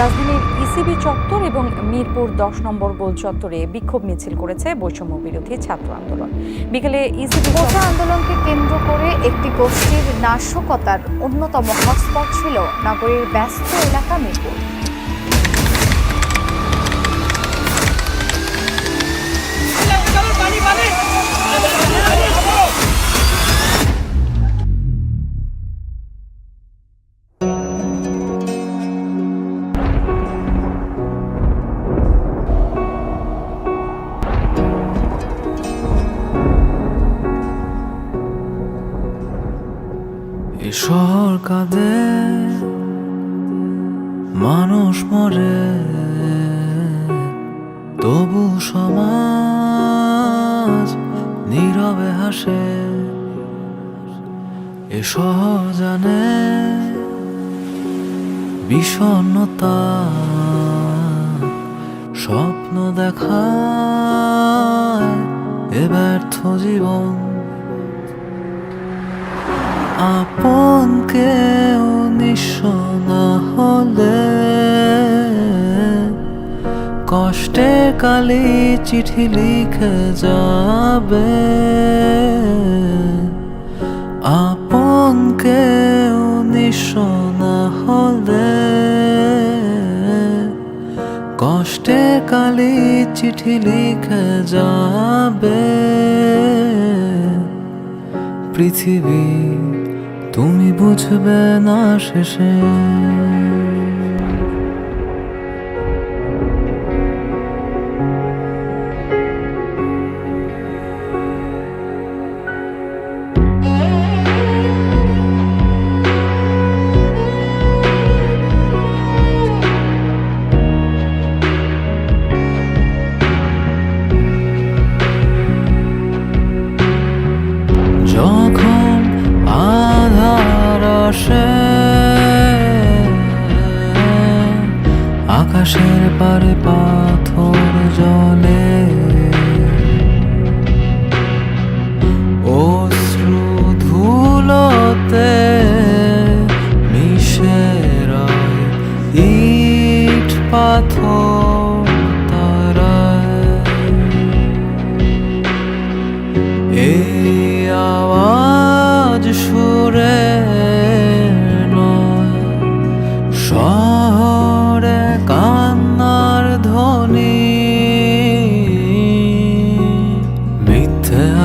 রাজধানীর ইসিবি চত্বর এবং মিরপুর দশ নম্বর গোল চত্বরে বিক্ষোভ মিছিল করেছে বৈষম্য বিরোধী ছাত্র আন্দোলন। বিকেলে ইসিবি কোটা আন্দোলনকে কেন্দ্র করে একটি গোষ্ঠীর নাশকতার অন্যতম হটস্পট ছিল নগরীর ব্যস্ত এলাকা মিরপুর। শহর কাঁদে, মানুষ মরে, তবু সমাজ নীরবে হাসে। এ শহর জানে বিষণ্ণতা, স্বপ্ন দেখায় এ ব্যর্থ জীবন। আপন কেউ নিঃস্ব না হলে কষ্টে কালি চিঠি লিখে যাবে। আপন কেউ নিঃস্ব না হলে কষ্টে কালি চিঠি লিখে যাবে। পৃথিবী বুঝবে না শেষে। আকাশের পারে পাথর জলে অশ্রু ধুলোতে মিশে ইট পাথর তারায়। এই আওয়াজ সুরে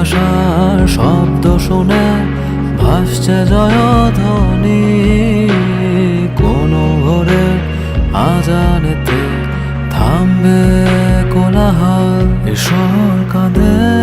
আশার শব্দ শুনে ভাসছে জয়ধ্বনি। কোনো ভোরে আজানেতে থামবে কোলাহল ঈশ্বর কাঁদের কাঁদে।